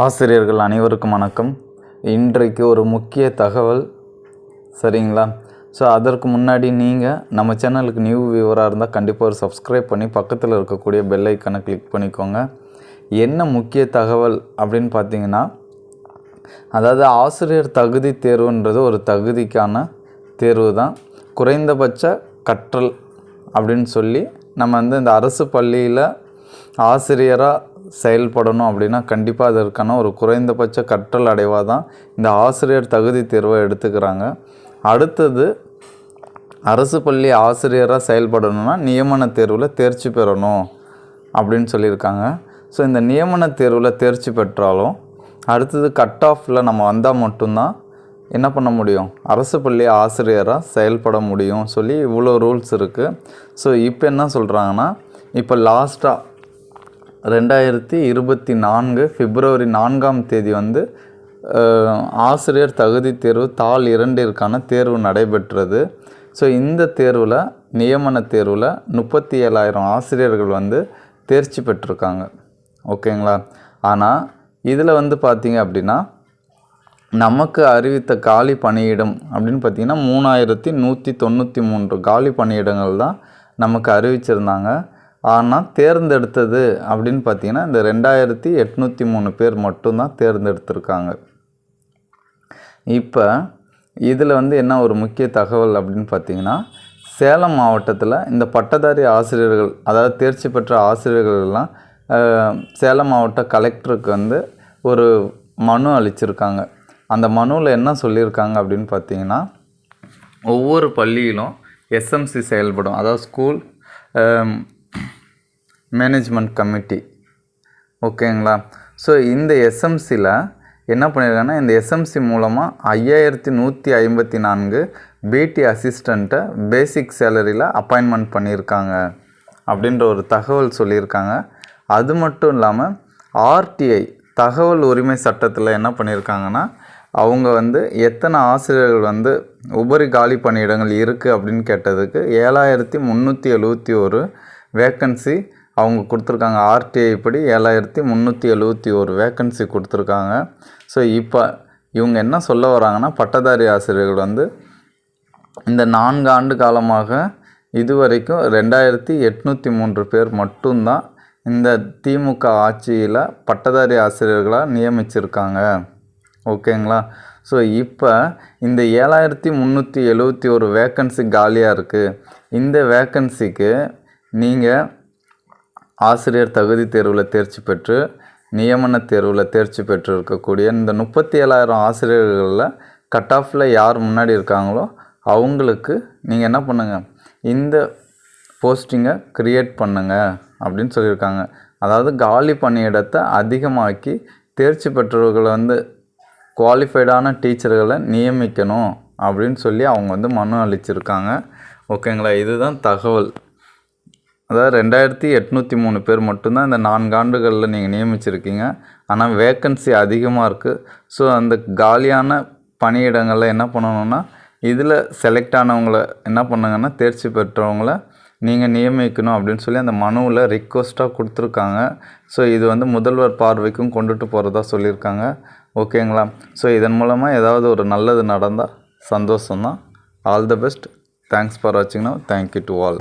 ஆசிரியர்கள் அனைவருக்கும் வணக்கம். இன்றைக்கு ஒரு முக்கிய தகவல் சரிங்களா? ஸோ அதற்கு முன்னாடி நீங்கள் நம்ம சேனலுக்கு நியூ வியூவராக இருந்தால் கண்டிப்பாக ஒரு சப்ஸ்கிரைப் பண்ணி பக்கத்தில் இருக்கக்கூடிய பெல் ஐக்கனை கிளிக் பண்ணிக்கோங்க. என்ன முக்கிய தகவல் அப்படின்னு பார்த்தீங்கன்னா அதாவது ஆசிரியர் தகுதி தேர்வுன்றது ஒரு தகுதிக்கான தேர்வு தான். குறைந்தபட்ச கற்றல் அப்படின்னு சொல்லி நம்ம வந்து இந்த அரசு பள்ளியில் ஆசிரியராக செயல்படணும் அப்படின்னா கண்டிப்பாக அதற்கான ஒரு குறைந்தபட்ச கற்றல் அடைவாக தான் இந்த ஆசிரியர் தகுதி தேர்வை எடுத்துக்கிறாங்க. அடுத்தது அரசு பள்ளி ஆசிரியராக செயல்படணும்னா நியமன தேர்வில் தேர்ச்சி பெறணும் அப்படின்னு சொல்லியிருக்காங்க. ஸோ இந்த நியமன தேர்வில் தேர்ச்சி பெற்றாலும் அடுத்தது கட் ஆஃபில் நம்ம வந்தால் மட்டும்தான் என்ன பண்ண முடியும்? அரசு பள்ளி ஆசிரியராக செயல்பட முடியும் சொல்லி இவ்வளோ ரூல்ஸ் இருக்குது ஸோ இப்போ என்ன சொல்கிறாங்கன்னா இப்போ லாஸ்ட்டாக ரெண்டாயிரத்தி இருபத்தி நான்கு பிப்ரவரி நான்காம் தேதி வந்து ஆசிரியர் தகுதி தேர்வு தாள் இரண்டிற்கான தேர்வு நடைபெற்றது. ஸோ இந்த தேர்வில் நியமன தேர்வில் முப்பத்தி ஏழாயிரம் ஆசிரியர்கள் வந்து தேர்ச்சி பெற்றிருக்காங்க. ஓகேங்களா? ஆனால் இதில் வந்து பார்த்தீங்க அப்படின்னா நமக்கு அறிவித்த காலி பணியிடம் அப்படின்னு பார்த்தீங்கன்னா மூணாயிரத்தி நூற்றி தொண்ணூற்றி மூன்று காலி பணியிடங்கள் தான் நமக்கு அறிவிச்சிருந்தாங்க. ஆனால் தேர்ந்தெடுத்தது அப்படின்னு பார்த்தீங்கன்னா இந்த ரெண்டாயிரத்தி எட்நூற்றி மூணு பேர் மட்டும்தான் தேர்ந்தெடுத்திருக்காங்க. இப்போ இதில் வந்து என்ன ஒரு முக்கிய தகவல் அப்படின்னு பார்த்தீங்கன்னா சேலம் மாவட்டத்தில் இந்த பட்டதாரி ஆசிரியர்கள் அதாவது தேர்ச்சி பெற்ற ஆசிரியர்கள் எல்லாம் சேலம் மாவட்ட கலெக்டருக்கு வந்து ஒரு மனு அளிச்சிருக்காங்க. அந்த மனுவில் என்ன சொல்லியிருக்காங்க அப்படின்னு பார்த்தீங்கன்னா ஒவ்வொரு பள்ளியிலும் எஸ்எம்சி செயல்படும். அதாவது ஸ்கூல் மேனேஜ்மெண்ட் கமிட்டி ஓகேங்களா ஸோ இந்த எஸ்எம்சியில் என்ன பண்ணியிருக்காங்கன்னா இந்த எஸ்எம்சி மூலமாக ஐயாயிரத்தி நூற்றி ஐம்பத்தி நான்கு பிடி அசிஸ்டண்ட்டை பேசிக் சேலரியில் அப்பாயின்மெண்ட் பண்ணியிருக்காங்க அப்படின்ற ஒரு தகவல் சொல்லியிருக்காங்க. அது மட்டும் இல்லாமல் ஆர்டிஐ தகவல் உரிமை சட்டத்தில் என்ன பண்ணியிருக்காங்கன்னா அவங்க வந்து எத்தனை ஆசிரியர்கள் வந்து உபரி காலி பணியிடங்கள் இருக்குது அப்படின்னு கேட்டதுக்கு ஏழாயிரத்தி முந்நூற்றி எழுபத்தி ஒரு வேக்கன்சி அவங்க கொடுத்துருக்காங்க ஆர்டிஐ படி ஏழாயிரத்தி முந்நூற்றி எழுபத்தி ஒரு வேக்கன்சி கொடுத்துருக்காங்க. ஸோ இப்போ இவங்க என்ன சொல்ல வராங்கன்னா பட்டதாரி ஆசிரியர்கள் வந்து இந்த நான்கு ஆண்டு காலமாக இதுவரைக்கும் ரெண்டாயிரத்தி எட்நூற்றி மூன்று பேர் மட்டும்தான் இந்த திமுக ஆட்சியில் பட்டதாரி ஆசிரியர்களாக நியமிச்சிருக்காங்க. ஓகேங்களா? ஸோ இப்போ இந்த ஏழாயிரத்தி முந்நூற்றி எழுபத்தி ஒரு வேக்கன்சி காலியாக இருக்குது இந்த வேக்கன்சிக்கு நீங்கள் ஆசிரியர் தகுதி தேர்வில் தேர்ச்சி பெற்று நியமன தேர்வில் தேர்ச்சி பெற்று இருக்கக்கூடிய இந்த முப்பத்தி ஏழாயிரம் ஆசிரியர்களில் கட் ஆஃபில் யார் முன்னாடி இருக்காங்களோ அவங்களுக்கு நீங்கள் என்ன பண்ணுங்கள் இந்த போஸ்டிங்கை க்ரியேட் பண்ணுங்கள் அப்படின்னு சொல்லியிருக்காங்க. அதாவது காலி பணியிடத்தை அதிகமாக்கி தேர்ச்சி பெற்றவர்களை வந்து குவாலிஃபைடான டீச்சர்களை நியமிக்கணும் அப்படின்னு சொல்லி அவங்க வந்து மனு அளிச்சிருக்காங்க. ஓகேங்களா? இதுதான் தகவல். அதாவது ரெண்டாயிரத்தி எட்நூற்றி மூணு பேர் மட்டும்தான் இந்த நான்கு ஆண்டுகளில் நீங்கள் நியமிச்சிருக்கீங்க. ஆனால் வேக்கன்சி அதிகமாக இருக்குது ஸோ அந்த காலியான பணியிடங்களில் என்ன பண்ணணும்னா இதில் செலக்ட் ஆனவங்கள என்ன பண்ணுங்கன்னா தேர்ச்சி பெற்றவங்கள நீங்கள் நியமிக்கணும் அப்படின்னு சொல்லி அந்த மனுவில் ரிக்வஸ்ட்டாக கொடுத்துருக்காங்க. ஸோ இது வந்து முதல்வர் பார்வைக்கும் கொண்டுட்டு போகிறதா சொல்லியிருக்காங்க. ஓகேங்களா ஸோ இதன் மூலமாக ஏதாவது ஒரு நல்லது நடந்தால் சந்தோஷம்தான். All the best thanks for வாட்சிங்னா thank you to all